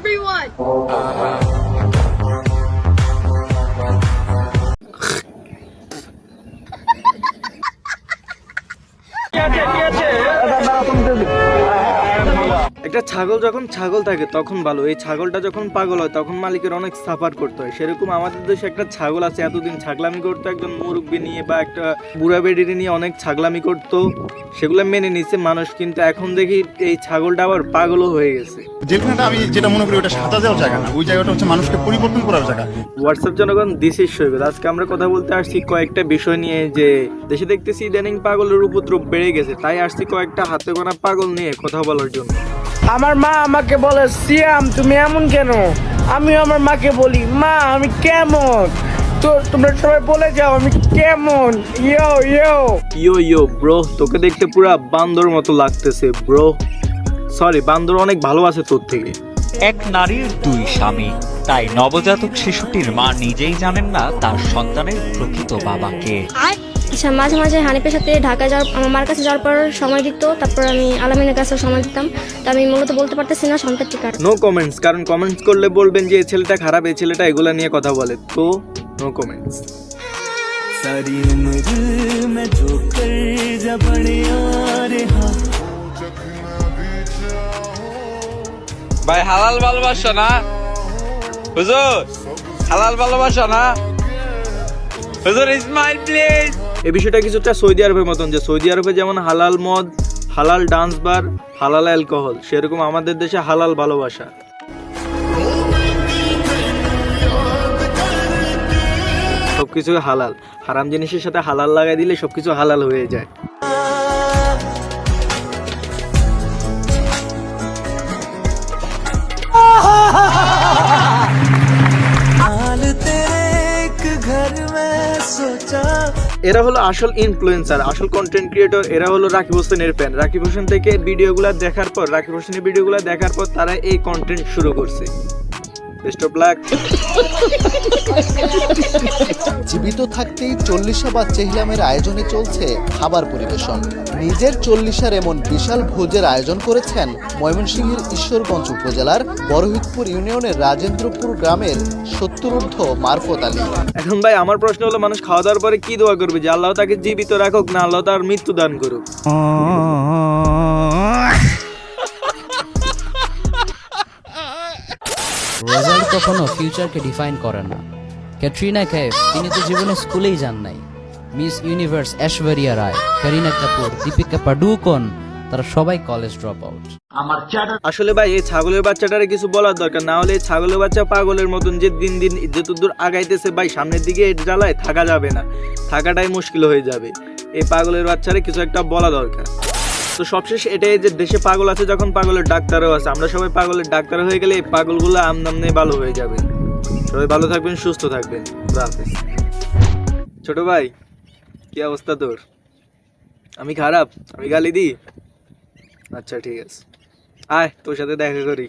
everyone. Uh-huh. একটা ছাগল যখন ছাগল থাকে তখন ভালো। এই ছাগলটা যখন পাগল হয় তখন মালিকের অনেক সাফার করতে হয়। সেরকম আমাদের দেশে একটা ছাগল আছে এতদিন ছাগলামি করতো একজন মুরব্বী নিয়ে বা একটা বুড়া বেডিরে নিয়ে অনেক ছাগলামি করতো। সেগুলো মেনে নিছে মানুষ কিন্তু এখন দেখি এই ছাগলটা আবার পাগলও হয়ে গেছে। জেলখানাটা আমি যেটা মনে করি ওটা সাজা দেওয়ার জায়গা না। ওই জায়গাটা হচ্ছে মানুষকে পরিবর্তন করার জায়গা। হোয়াটসঅ্যাপ জনগণ দিস ইজ সৈকত আজকে আমরা কথা বলতে আসছি কয়েকটা বিষয় নিয়ে যে দেশে দেখতেছি ইদানিং পাগলের উপদ্রব বেড়ে গেছে। তাই আসছি কয়েকটা হাতে গোনা পাগল নিয়ে কথা বলার জন্য। আমার মা আমাকে বলে সিয়াম তুমি এমন কেন? আমি আমার মাকে বলি মা আমি কেমন? তো তোমরা সবাই বলে যাও আমি কেমন? ইয়ো ইয়ো। ইয়ো ইয়ো ব্রো তোকে দেখতে পুরা বান্দর মতো লাগতেছে ব্রো। সরি বান্দর অনেক ভালো আছে তোর থেকে। এক নারীর দুই স্বামী তাই নবজাতক শিশুটির মা নিজেই জানেন না তার সন্তানের প্রকৃত বাবাকে। মাঝে মাঝে হানিফের সাথে ঢাকা যাওয়ার আমার মার কাছে যাওয়ার পর সময় দিত তারপর আমি আলামিনের কাছে সময় দিতাম। তো আমি মূলত বলতে পারতেছি না সন্তানটি কার। নো কমেন্টস কারণ কমেন্টস করলে বলবেন যে এই ছেলেটা খারাপ এই ছেলেটা এগুলা নিয়ে কথা বলে। তো নো কমেন্টস ভাই হালাল ভালোবাসা না? হুজুর হালাল ভালোবাসা না? হুজুর ইসমাইল প্লিজ এই বিষয়টা কিছুটা সৌদি আরবের মতন, যে সৌদি আরবে যেমন হালাল মদ, হালাল ডান্স বার হালাল অ্যালকোহল সেরকম আমাদের দেশে হালাল ভালোবাসা। সবকিছু হালাল। হারাম জিনিসের সাথে হালাল লাগাই দিলে সবকিছু হালাল হয়ে যায়। এরা হলো আসল ইনফ্লুয়েন্সার আসল কন্টেন্ট ক্রিয়েটর এরা হলো রাকিব হোসেনের ফ্যান রাকিব হোসেন থেকে ভিডিওগুলো দেখার পর, রাকিব হোসেনের ভিডিওগুলো দেখার পর তারা এই কন্টেন্ট শুরু করছে। বেস্ট অফ লাক জীবিত থাকতেই চল্লিশা বা চেহলামের আয়োজনে চলছে খাবার পরিবেশন। নিজের চল্লিশার এমন বিশাল ভোজের আয়োজন করেছেন ময়মনসিংহের ঈশ্বরগঞ্জ উপজেলার বড়হিতপুর ইউনিয়নের রাজেন্দ্রপুর গ্রামের সত্তরূর্ধ মারফত আলী। এখন ভাই আমার প্রশ্ন হলো মানুষ খাওয়া দাওয়ার পরে কি দোয়া করবে? যে আল্লাহ তাকে জীবিত রাখুক না আল্লাহ তার মৃত্যু দান করুক রেজাল্ট কখনো ফিউচারকে ডিফাইন করে না। ক্যাটরিনা কাইফ তিনি তো জীবনে স্কুলেই যান নাই। মিস ইউনিভার্স ঐশ্বরিয়া রায় করিনা কাপুর দীপিকা পাডুকোন তারা সবাই কলেজ ড্রপ আউট আসলে ভাই এই ছাগলের বাচ্চাটারে কিছু বলার দরকার না হলে এই ছাগলের বাচ্চা পাগলের মতন যে দিন দিন যতদূর আগাইতেছে ভাই সামনের দিকে এই জ্বালায় থাকা যাবে না। থাকাটাই মুশকিল হয়ে যাবে। এই পাগলের বাচ্চারে কিছু একটা বলা দরকার। তো সবশেষ এটাই যে দেশে পাগল আছে যখন পাগলের ডাক্তারও আছে। আমরা সবাই পাগলের ডাক্তার হয়ে গেলে এই পাগলগুলো আমদামনে ভালো হয়ে যাবে। সবাই ভালো থাকবেন, সুস্থ থাকবেন। ছোট ভাই, কি অবস্থা তোর? আমি খারাপ? আমি গালি দিই? আচ্ছা ঠিক আছে। আয়, তোর সাথে দেখা করি।